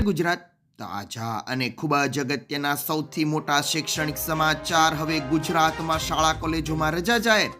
નમસ્કાર ગુજરાત તાજા અને ખૂબ જ અગત્યના સૌથી મોટા શૈક્ષણિક સમાચાર હવે ગુજરાતમાં શાળા કોલેજોમાં રજા જાહેર.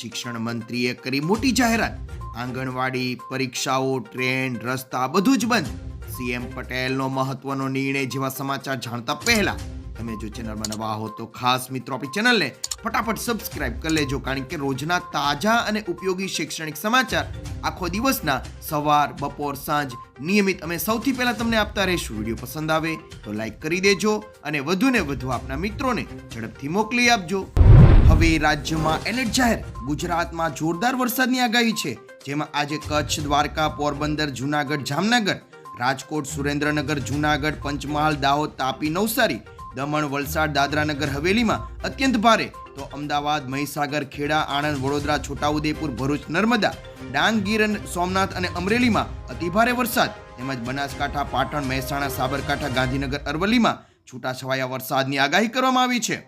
શિક્ષણ મંત્રીએ કરી મોટી જાહેરાત. આંગણવાડી પરીક્ષાઓ, ટ્રેન, રસ્તા બધું જ બંધ. સીએમ પટેલનો મહત્વનો નિર્ણય જેવા સમાચાર જાણતા પહેલા તમે જો ચેનલમાં નવા હો તો ખાસ મિત્રો આપણી ચેનલને ફટાફટ સબસ્ક્રાઇબ કરી લેજો, કારણ કે રોજના તાજા અને ઉપયોગી શૈક્ષણિક સમાચાર આખો દિવસના સવાર, બપોર, સાંજ નિયમિત અમે સૌથી પહેલાં તમને આપતા રહીશું. વીડિયો પસંદ આવે તો લાઇક કરી દેજો અને વધુને વધુ આપના મિત્રોને ઝડપથી મોકલી આપજો. હવે રાજ્યમાં એલર્ટ જાહેર. ગુજરાતમાં જોરદાર વરસાદની આગાહી છે, જેમાં આજે કચ્છ, દ્વારકા, પોરબંદર, જુનાગઢ, જામનગર, રાજકોટ, સુરેન્દ્રનગર, જુનાગઢ, પંચમહાલ, દાહોદ, તાપી, નવસારી દમણ, વલસાડ, દાદરાનગર, હવેલીમાં અત્યંત ભારે. તો અમદાવાદ, મહીસાગર, ખેડા, આણંદ, વડોદરા, છોટાઉદેપુર, ભરૂચ, નર્મદા ડાંગ ગીર સોમનાથ અને અમરેલીમાં અતિભારે વરસાદ. તેમજ બનાસકાંઠા, પાટણ, મહેસાણા, સાબરકાંઠા, ગાંધીનગર, અરવલ્લીમાં છૂટાછવાયા વરસાદની આગાહી કરવામાં આવી છે.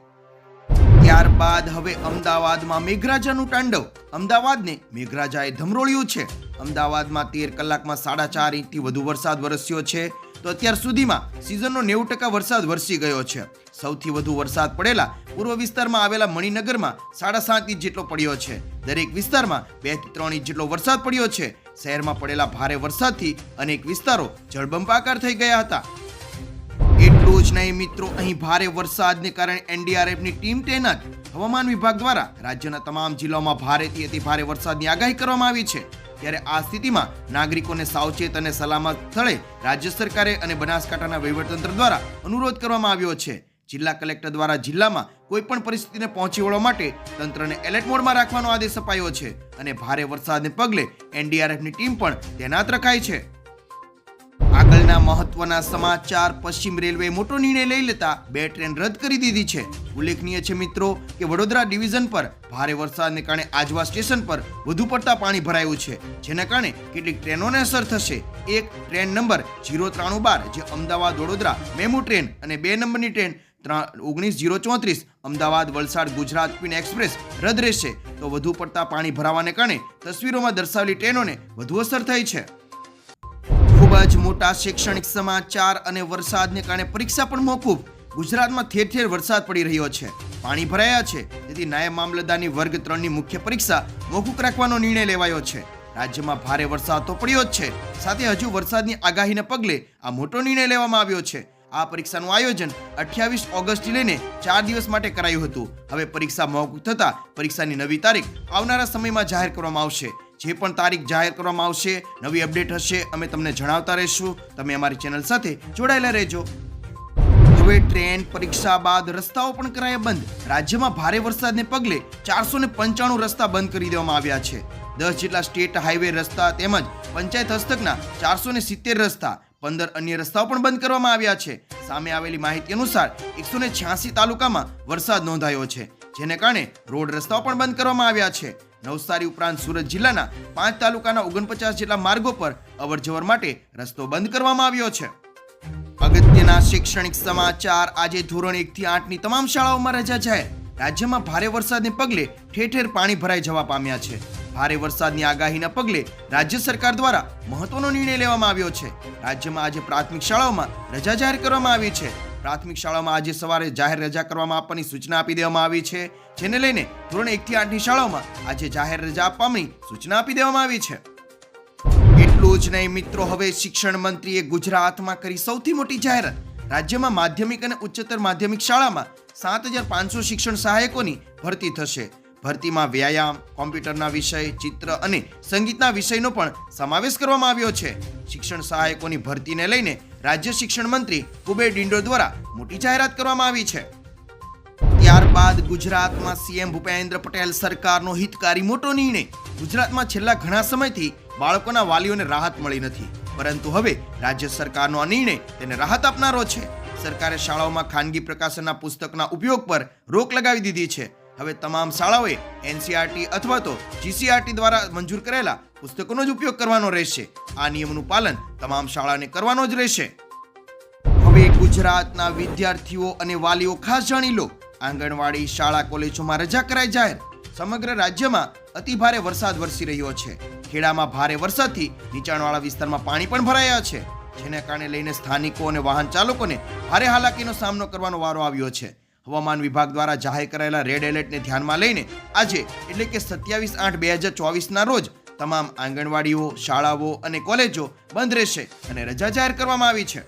ત્યારબાદ હવે અમદાવાદમાં મેઘરાજાનું તાંડવ. અમદાવાદને મેઘરાજાએ ધમરોળ્યું છે. અમદાવાદમાં તેર કલાકમાં સાડા ચાર ઇંચથી વધુ વરસાદ વરસ્યો છે. તો અત્યાર સુધીમાં સિઝનનો નેવું ટકા વરસાદ વરસી ગયો છે. સૌથી વધુ વરસાદ પડેલા પૂર્વ વિસ્તારમાં આવેલા મણિનગરમાં સાડા સાત ઇંચ જેટલો પડ્યો છે. દરેક વિસ્તારમાં બેથી ત્રણ ઇંચ જેટલો વરસાદ પડ્યો છે. શહેરમાં પડેલા ભારે વરસાદથી અનેક વિસ્તારો જળબંબાકાર થઈ ગયા હતા. એટલું જ નહીં મિત્રો, અહીં ભારે વરસાદને કારણે એનડીઆરએફની ટીમ તૈનાત હવામાન વિભાગ દ્વારા રાજ્યના તમામ જિલ્લાઓમાં ભારેથી અતિ ભારે વરસાદની આગાહી કરવામાં આવી છે. ત્યારે આ સ્થિતિમાં નાગરિકોને સાવચેત અને સલામત સ્થળે રાજ્ય સરકારે અને બનાસકાંઠાના વહીવટતંત્ર દ્વારા અનુરોધ કરવામાં આવ્યો છે. જિલ્લા કલેક્ટર દ્વારા જિલ્લામાં કોઈ પણ પરિસ્થિતિને પહોંચી વળવા માટે તંત્રને એલર્ટ મોડમાં રાખવાનો આદેશ અપાયો છે અને ભારે વરસાદને પગલે એનડીઆરએફની ટીમ પણ તૈનાત રખાઈ છે. આગળના મહત્વના સમાચાર, પશ્ચિમ રેલવે મોટો નિર્ણય લઈ લેતા બે ટ્રેન રદ કરી દીધી છે. ઉલ્લેખનીય છે મિત્રો કે વડોદરા ડિવિઝન પર ભારે વરસાદને કારણે આજવા સ્ટેશન પર વધુ પડતા પાણી ભરાયું છે, જેના કારણે કેટલીક ટ્રેનોને અસર થશે. એક ટ્રેન નંબર જીરો ત્રાણું બાર, જે અમદાવાદ, વડોદરા, મેમુ ટ્રેન અને બે નંબરની ટ્રેન ઓગણીસ જીરો ચોત્રીસ, અમદાવાદ, વલસાડ, ગુજરાત, ક્વીન એક્સપ્રેસ રદ રહેશે. તો વધુ પડતા પાણી ભરાવાને કારણે તસવીરોમાં દર્શાવેલી ટ્રેનોને વધુ અસર થઈ છે. જ મોટા શૈક્ષણિક સમાચાર અને વરસાદને કારણે પરીક્ષા પણ મોકૂફ. ગુજરાતમાં ઠેર ઠેર વરસાદ પડી રહ્યો છે. પાણી ભરાયા છે. તેથી નાયબ મામલતદારની વર્ગ ત્રણની મુખ્ય પરીક્ષા મોકૂફ રાખવાનો નિર્ણય લેવાયો છે. રાજ્યમાં ભારે વરસાદ તો પડ્યો જ છે. સાથે હજુ વરસાદની આગાહીને પગલે આ મોટો નિર્ણય લેવામાં આવ્યો છે. આ પરીક્ષાનું આયોજન અઠ્યાવીસ ઓગસ્ટથી લઈને ચાર દિવસ માટે કરાયું હતું. હવે પરીક્ષા મોકૂફ થતાં પરીક્ષાની નવી તારીખ આવનારા સમયમાં જાહેર કરવામાં આવશે. જે પણ તારીખ જાહેર કરવામાં આવશે, નવી અપડેટ હશે, અમે તમને જણાવતા રહીશું. તમે અમારી ચેનલ સાથે જોડાયેલા રહેજો. હવે ટ્રેન, પરીક્ષા બાદ રસ્તાઓ પણ કરાયા બંધ. રાજ્યમાં ભારે વરસાદને પગલે ચારસો ને પંચાણું રસ્તા બંધ કરી દેવામાં આવ્યા છે. દસ જેટલા સ્ટેટ હાઈવે રસ્તા તેમજ પંચાયત હસ્તકના ચારસો ને સિત્તેર રસ્તા, પંદર અન્ય રસ્તાઓ પણ બંધ કરવામાં આવ્યા છે. સામે આવેલી માહિતી અનુસાર એકસો ને છ્યાસી તાલુકામાં વરસાદ નોંધાયો છે, જેને કારણે રોડ રસ્તાઓ પણ બંધ કરવામાં આવ્યા છે. નવસારી ઉપરાંત સુરત જિલ્લાના પાંચ તાલુકાના ઓગણપચાસ જેટલા માર્ગો પર અવરજવર માટે રસ્તો બંધ કરવામાં આવ્યો છે. અગત્યના શૈક્ષણિક સમાચાર આજે ધોરણ એક થી આઠની તમામ શાળાઓમાં રજા જાહેર રાજ્યમાં ભારે વરસાદને પગલે ઠેર ઠેર પાણી ભરાઈ જવા પામ્યા છે. ભારે વરસાદની આગાહીના પગલે રાજ્ય સરકાર દ્વારા મહત્વનો નિર્ણય લેવામાં આવ્યો છે. રાજ્યમાં આજે પ્રાથમિક શાળાઓમાં રજા જાહેર કરવામાં આવી છે. પ્રાથમિક શાળામાં આજે સવારે જાહેર રજા કરવામાં આપવાની સૂચના આપી દેવામાં આવી છે, જેને લઈને ધોરણ એક થી આઠની શાળાઓમાં આજે જાહેર રજા આપવાની સૂચના આપી દેવામાં આવી છે. એટલું જ નહીં મિત્રો, હવે શિક્ષણ મંત્રીએ ગુજરાતમાં કરી સૌથી મોટી જાહેરાત. રાજ્યમાં માધ્યમિક અને ઉચ્ચતર માધ્યમિક શાળામાં સાત હજાર પાંચસો શિક્ષણ સહાયકોની ભરતી થશે. ભરતીમાં વ્યાયામ, કોમ્પ્યુટરના વિષય, ચિત્ર અને સંગીતના વિષયનો પણ સમાવેશ કરવામાં આવ્યો છે. શિક્ષણ સહાયકોની ભરતીને લઈને રાજ્ય શિક્ષણ મંત્રી કુબેર ડિંડો દ્વારા મોટી જાહેરાત કરવામાં આવી છે. ત્યારબાદ ગુજરાતમાં સીએમ ભૂપેન્દ્ર પટેલ સરકારનો હિતકારી મોટો નિર્ણય. ગુજરાતમાં છેલ્લા ઘણા સમયથી બાળકોના વાલીઓને રાહત મળી નથી. પરંતુ હવે રાજ્ય સરકારનો આ નિર્ણય તેને રાહત આપનારો છે. સરકારે શાળાઓમાં ખાનગી પ્રકાશનના પુસ્તકના ઉપયોગ પર રોક લગાવી દીધી છે. હવે તમામ શાળાઓએ એનસીઆરટી અથવા તો જીસીઆરટી દ્વારા મંજૂર કરેલા પુસ્તકોનો જ ઉપયોગ કરવાનો રહેશે. આ નિયમનું પાલન તમામ શાળાને કરવાનો જ રહેશે. હવે ગુજરાતના વિદ્યાર્થીઓ અને વાલીઓ ખાસ જાણી લો. આંગણવાડી, શાળા, કોલેજોમાં રજા કરાઈ જાહેર. સમગ્ર રાજ્યમાં અતિ ભારે વરસાદ વરસી રહ્યો છે. ખેડામાં ભારે વરસાદથી નીચાણવાળા વિસ્તારમાં પાણી પણ ભરાયા છે. જેને કારણે લઈને સ્થાનિકો અને વાહન ચાલકોને ભારે હાલાકીનો સામનો કરવાનો વારો આવ્યો છે. હવામાન વિભાગ દ્વારા જાહેર કરાયેલા રેડ એલર્ટને ધ્યાનમાં લઈને આજે, એટલે કે સત્યાવીસ આઠ બે હજાર ચોવીસના રોજ, તમામ આંગણવાડીઓ, શાળાઓ અને કોલેજો બંધ રહેશે અને રજા જાહેર કરવામાં આવી છે.